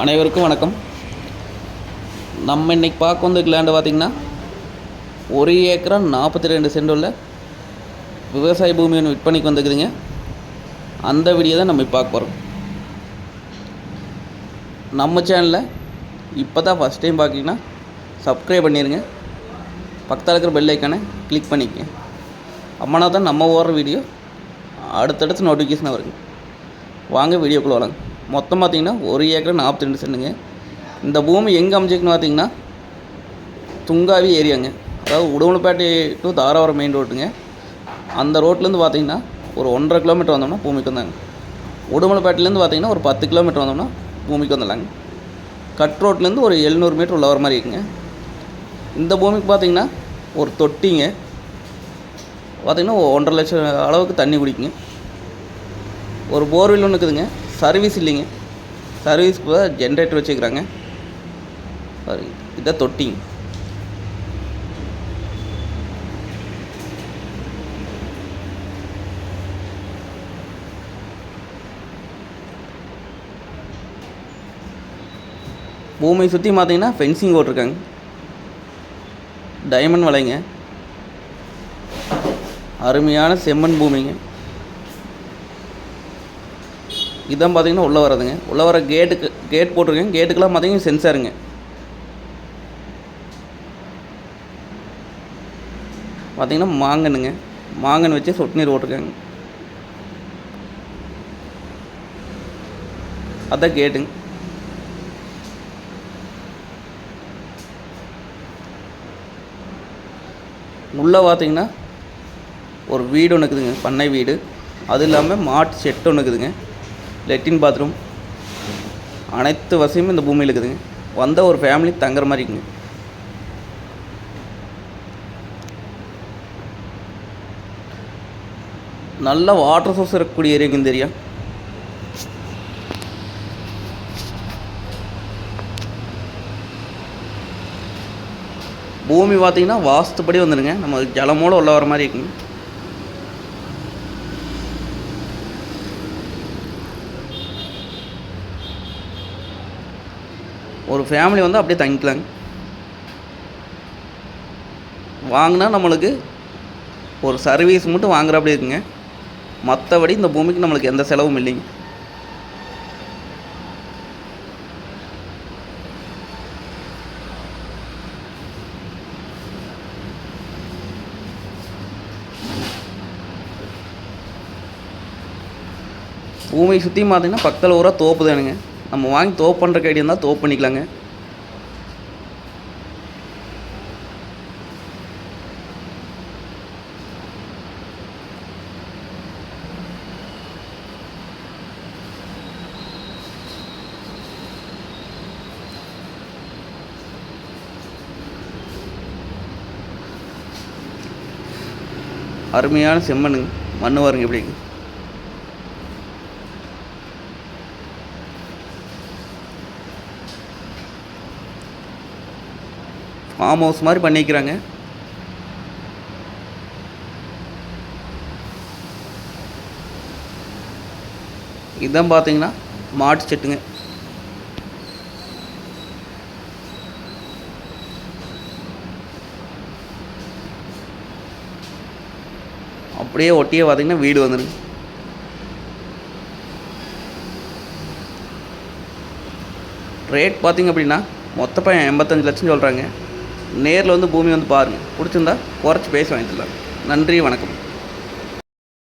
அனைவருக்கும் வணக்கம். நம்ம இன்னைக்கு பார்க்க வந்து லேண்டு பார்த்திங்கன்னா ஒரு ஏக்கரா நாற்பத்தி ரெண்டு சென்ட் உள்ள விவசாய பூமி ஒன்று விற்பனைக்கு வந்துக்குதுங்க அந்த வீடியோ தான் நம்ம பார்க்க போகிறோம் நம்ம சேனலில் இப்போ தான் ஃபஸ்ட் டைம் பார்க்குறீங்கன்னா சப்ஸ்கிரைப் பண்ணிடுங்க பக்கத்தில் இருக்கிற பெல் ஐக்கானை கிளிக் பண்ணிக்கங்க. அம்மனா தான் நம்ம ஓடுற வீடியோ அடுத்தடுத்து நோட்டிஃபிகேஷன் வருங்க. வாங்க வீடியோக்குள்ளே வரலாங்க மொத்தம் பார்த்திங்கன்னா ஒரு ஏக்கர் நாற்பத்தி ரெண்டு சென்ட்டுங்க இந்த பூமி எங்கே அமைச்சிருக்குன்னு பார்த்தீங்கன்னா துங்காவி ஏரியாங்க. அதாவது உடுமலைப்பேட்டை டு தாராவரம் மெயின் ரோட்டுங்க அந்த ரோட்லேருந்து பார்த்தீங்கன்னா ஒரு ஒன்றரை கிலோமீட்டர் வந்தோம்னா பூமிக்கு வந்தாங்க. உடுமலைப்பேட்டிலேருந்து பார்த்தீங்கன்னா ஒரு பத்து கிலோமீட்டர் வந்தோம்னா பூமிக்கு வந்துடலாங்க. கட் ரோட்லேருந்து ஒரு எழுநூறு மீட்டர் உள்ள வர மாதிரி இருக்குங்க. இந்த பூமிக்கு பார்த்தீங்கன்னா ஒரு தொட்டிங்க. பார்த்தீங்கன்னா ஒன்றரை லட்சம் அளவுக்கு தண்ணி குடிக்குங்க. ஒரு போர்வெல் ஒன்று இருக்குதுங்க. சர்வீஸ் இல்லைங்க. சர்வீஸ்க்கு ஜென்ரேட்டர் வச்சுக்கிறாங்க சாரி இதான் தொட்டிங்க. பூமியை சுற்றி பார்த்தீங்கன்னா ஃபென்சிங் போட்டிருக்காங்க. டைமண்ட் வலைங்க. அருமையான செம்மண் பூமிங்க. இதான் பார்த்தீங்கன்னா உள்ளே வரதுங்க உள்ளே வர கேட்டுக்கு கேட் போட்டிருக்கேன். கேட்டுக்கெல்லாம் பார்த்தீங்கன்னா சென்சாருங்க பார்த்தீங்கன்னா மாங்கனுங்க மாங்கன் வச்சு சொட்டு நீர் போட்டிருக்காங்க. அதான் கேட்டுங்க உள்ளே பார்த்தீங்கன்னா ஒரு வீடு ஒன்று இருக்குதுங்க. பண்ணை வீடு. அது இல்லாமல் மாட்டு செட்டு ஒன்று இருக்குதுங்க. Latrine bathroom. அனைத்து வசதியும் இந்த பூமியில் இருக்குதுங்க. வந்த ஒரு ஃபேமிலி தங்குற மாதிரி இருக்குங்க. நல்ல வாட்டர் சோர்ஸ் இருக்கக்கூடிய ஏரியாங்க இந்த ஏரியா பூமி பார்த்தீங்கன்னா வாஸ்துப்படி வந்துடுங்க. நம்ம ஜலமோடு உள்ள வர மாதிரி இருக்குங்க. ஒரு ஃபேமிலி வந்து அப்படியே தங்கிக்கலாங்க. வாங்கினா நம்மளுக்கு ஒரு சர்வீஸ் மட்டும் வாங்குற அப்படி இருக்குங்க. மற்றபடி இந்த பூமிக்கு நம்மளுக்கு எந்த செலவும் இல்லைங்க. பூமியை சுற்றி பார்த்தீங்கன்னா பக்கத்தில் ஊராக தோப்பு தானுங்க. நம்ம வாங்கி தோப்பு பண்ணுற ஐடியா இருந்தால் தோப்பு பண்ணிக்கலாங்க. அருமையான செம்மண்ணுங்க. மண்ணு வருங்க எப்படி ஃபார்ம் ஹவுஸ் மாதிரி பண்ணிக்கிறாங்க. இதான் பார்த்தீங்கன்னா மாட்டு செட்டுங்க. அப்படியே ஒட்டியே பார்த்தீங்கன்னா வீடு வந்துருங்க. ரேட் பார்த்தீங்க அப்படின்னா மொத்தப்ப எண்பத்தஞ்சு லட்சம் சொல்கிறாங்க நேரில் வந்து பூமி வந்து பாருங்கள் பிடிச்சிருந்தா குறைச்சி பேசி வாங்கிக்கலாம் நன்றி வணக்கம்.